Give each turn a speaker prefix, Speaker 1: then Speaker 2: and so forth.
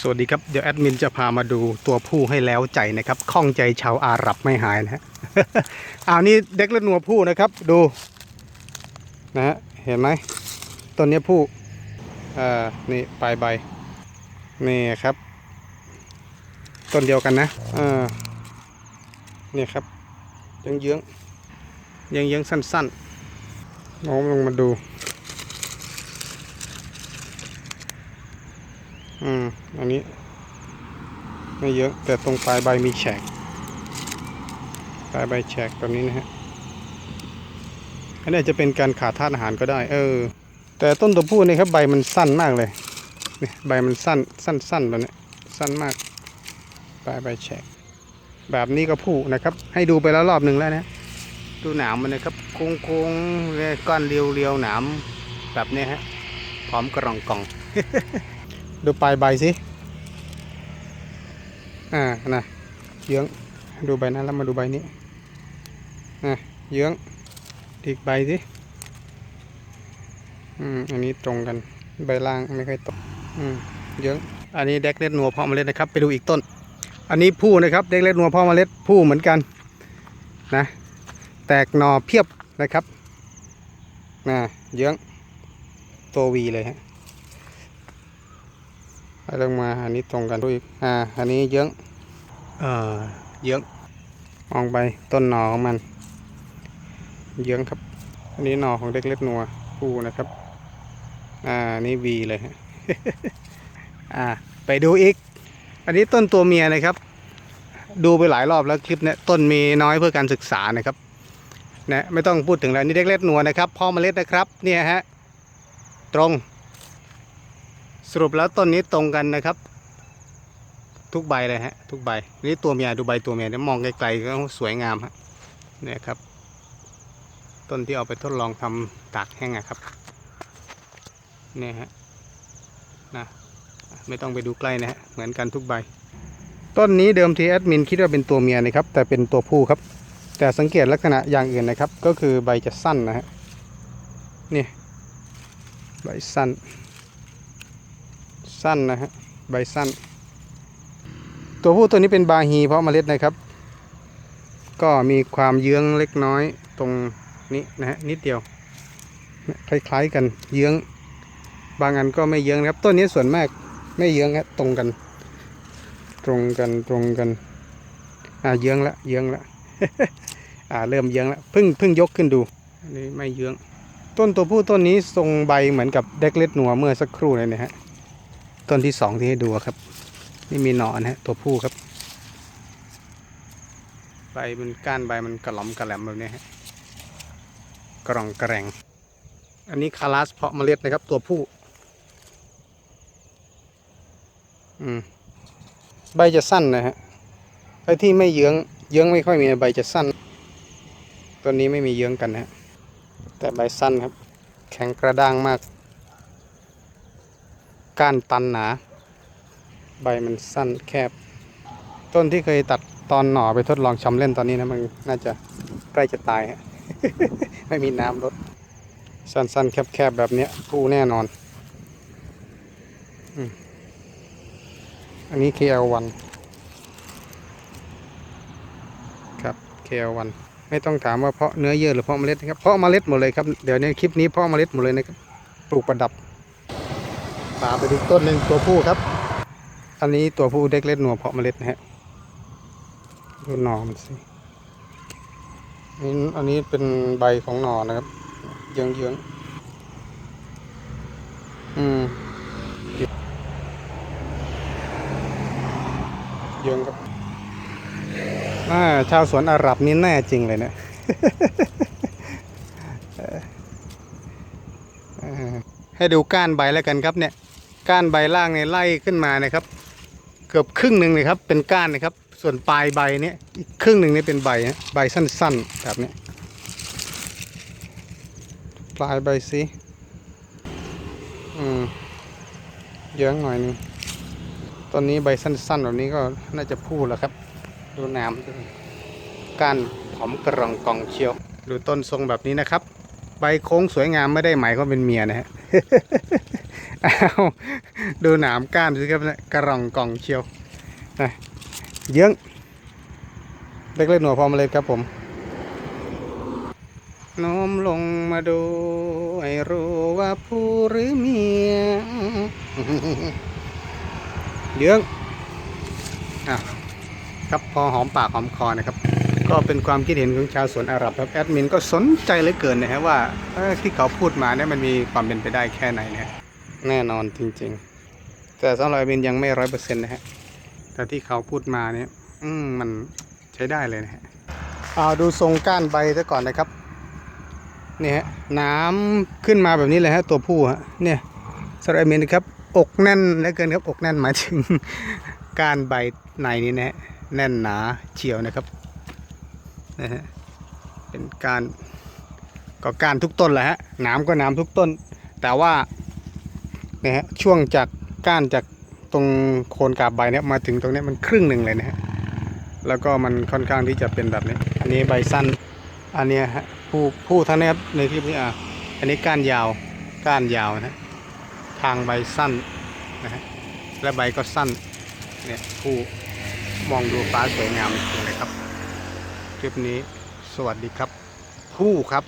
Speaker 1: สวัสดีครับ เดี๋ยวแอดมินจะพามาดูตัวผู้ให้แล้วใจนะครับข้องใจชาวอาหรับไม่หายนะฮะอ้าวนี่เด็กและหนัวผู้นะครับดูนะฮะเห็นไหมต้นนี้ผู้เอ่อนี่ปลายใบนี่ครับ ต้นเดียวกันนะเออนี่ครับเยื้องเยื้องเยื้องเยื้องสั้นๆน้องลงมาดู อืม อันนี้ ไม่เยอะ แต่ตรงปลายใบมีแฉก ปลายใบแฉกแบบนี้นะฮะ อันนี้อาจจะเป็นการขาดธาตุอาหารก็ได้ เออ แต่ต้นตัวผู้นี่ครับใบมันสั้นมากเลยนี่ใบมันสั้น สั้นสั้นแบบนี้สั้นมาก ปลายใบแฉก แบบนี้ก็ผู้นะครับ ให้ดูไปแล้วรอบหนึ่งแล้วนะ ดูหนามมันนะครับ โค้งๆก้อนเรียวๆหนามแบบนี้ฮะ พร้อมกระรองกอง ดูปลายใบสิ อ่า นะเยื้อง ดูใบนั้นแล้วมาดูใบนี้ อะ เยื้องอีกใบสิ อืม อันนี้ตรงกัน ใบล่างไม่ค่อยตรงอืม เยื้อง อันนี้เด็กเล็ดนัวเพาะเมล็ดนะครับ ไปดูอีกต้น อันนี้ผู้นะครับเด็กเล็ดนัวเพาะเมล็ดผู้เหมือนกัน นะ แตกหน่อเพียบนะครับ นะ เยื้อง ตัววีเลยฮะ ลงมาอันนี้ตรงกันด้วยอ่าอันนี้เยื้องเอ่อเยื้องมองไปต้นหนอของมัน เยื้องครับ อันนี้หนอของเด็กเล็ดนัวคู่นะครับ อ่านี่วีเลยฮะอ่า ไปดูอีก อันนี้ต้นตัวเมียนะครับ ดูไปหลายรอบแล้วคลิปเนี้ยต้นมีน้อยเพื่อการศึกษานะครับนะไม่ต้องพูดถึงแล้วนี่เด็กเล็ดนัวนะครับพ่อเมล็ดนะครับ เนี่ยฮะ ตรง สรุปแล้วต้นนี้ตรงกันนะครับ ทุกใบเลยฮะ ทุกใบนี่ตัวเมียดูใบตัวเมียเนี่ยมองไกลๆก็สวยงามฮะเนี่ยครับ ต้นที่เอาไปทดลองทำตากแห้งอะครับเนี่ยฮะนะไม่ต้องไปดูใกล้นะฮะเหมือนกันทุกใบ ต้นนี้เดิมทีแอดมินคิดว่าเป็นตัวเมียนะครับ แต่เป็นตัวผู้ครับ แต่สังเกตลักษณะอย่างอื่นนะครับ ก็คือใบจะสั้นนะฮะนี่ใบสั้น สั้นนะฮะใบสั้น ตัวผู้ตัวนี้เป็นบาฮีเพราะเมล็ดนะครับ ก็มีความเยื้องเล็กน้อยตรงนี้นะฮะนิดเดียว คล้ายๆกันเยื้อง บางอันก็ไม่เยื้องนะครับต้นนี้ส่วนมากไม่เยื้องครับตรงกัน ตรงกันตรงกันอ่าเยื้องละเยื้องละอ่าเริ่มเยื้องละพิ่งพิ่งยกขึ้นดูอันนี้ไม่เยื้อง ต้นตัวผู้ต้นนี้ทรงใบเหมือนกับเด็กเล็ดหนัวเมื่อสักครู่เลยนะฮะ ต้นที่สองที่ให้ดูครับ นี่มีหนอนฮะตัวผู้ครับ ใบมันก้านใบมันกระหล่อมกระแหลมแบบนี้ฮะกระรองกระแรง อันนี้คาราสเพาะเมล็ดนะครับ ตัวผู้ อืมใบจะสั้นนะฮะไอ้ที่ไม่เยื้องเยื้องไม่ค่อยมีใบจะสั้น ตัวนี้ไม่มีเยื้องกันนะแต่ใบสั้นครับ แข็งกระด้างมาก ก้านตันหนา ใบมันสั้นแคบ ต้นที่เคยตัดตอนหน่อไปทดลองชำเล่นตอนนี้นะมันน่าจะใกล้จะตายฮะไม่มีน้ำลดสั้นๆ แคบๆ แบบนี้ยผู้แน่นอน อันนี้ KL1 ครับ KL1 ไม่ต้องถามว่าเพาะเนื้อเยื่อหรือเพาะเมล็ดนะครับ เพาะเมล็ดหมดเลยครับ เดี๋ยวในคลิปนี้เพาะเมล็ดหมดเลยนะครับ ปลูกประดับ พาไปดูต้นหนึ่งตัวผู้ครับ อันนี้ตัวผู้เด็กเล็ดหนัวเพาะเมล็ดนะฮะดูหนอมันสินี่อันนี้เป็นใบของหนอนะครับ เยื้องเยื้องๆอืมเยื้องครับอ่าชาวสวนอาหรับนี่แน่จริงเลยเนะเออให้ดูก้านใบแล้วกันครับเนี่ย ก้านใบล่างเนี่ยไล่ขึ้นมานะครับ เกือบครึ่งหนึ่งเลยครับ เป็นก้านนะครับ ส่วนปลายใบเนี่ยอีกครึ่งหนึ่งนี่เป็นใบนะใบสั้นๆแบบนี้ปลายใบสิอืมเยอะหน่อยหนึงตอนนี้ใบสั้นๆแบบนี้ก็น่าจะพูดแล้วครับ ดูน้ำดูก้านผอมกระรองกองเชียวดูต้นทรงแบบนี้นะครับ ใบโค้งสวยงามไม่ได้หมายควาเป็นเมียนะฮะ ดูหนามก้านสิครับเนี่ยกระรองกล่องเชียวนะเยื้องเล็กๆหน่วพอมาเลยครับผมน้อมลงมาดูให้รู้ว่าผู้หรือเมียเยื้องอะครับพอหอมปากหอมคอนะครับ ก็เป็นความคิดเห็นของชาวสวนอาหรับครับแอดมินก็สนใจเหลือเกินนะฮะว่าที่เขาพูดมาเนี่ยมันมีความเป็นไปได้แค่ไหนเนะฮะ แน่นอนจริง ๆ แต่สำหรับแอดมินยังไม่ร้อยเปอร์เซ็นต์นะฮะ แต่ที่เขาพูดมาเนี่ย อืมมันใช้ได้เลยนะฮะเอาดูทรงก้านใบซะก่อนนะครับนี่ฮะน้ำขึ้นมาแบบนี้เลยฮะตัวผู้ฮะ เนี่ยสำหรับแอดมินนะครับ อกแน่นเหลือเกินครับ อกแน่นหมายถึงก้านใบในนี้นะฮะแน่นหนาเฉียวนะครับนะฮะเป็นการก็การทุกต้นแหละฮะน้ำก็น้ำทุกต้น แต่ว่า นะฮะช่วงจากก้านจากตรงโคนกาบใบเนี่ยมาถึงตรงนี้มันครึ่งหนึ่งเลยนะฮะแล้วก็มันค่อนข้างที่จะเป็นแบบนี้ อันนี้ใบสั้น อันนี้ฮะผู้ผู้ท่านนี้ในคลิปนี้อะอันนี้ก้านยาวก้านยาวนะฮะทางใบสั้นนะฮะและใบก็สั้นเนี่ยผู้มองดูฟ้าสวยงามจริงเลยครับ คลิปนี้สวัสดีครับ ผู้ครับ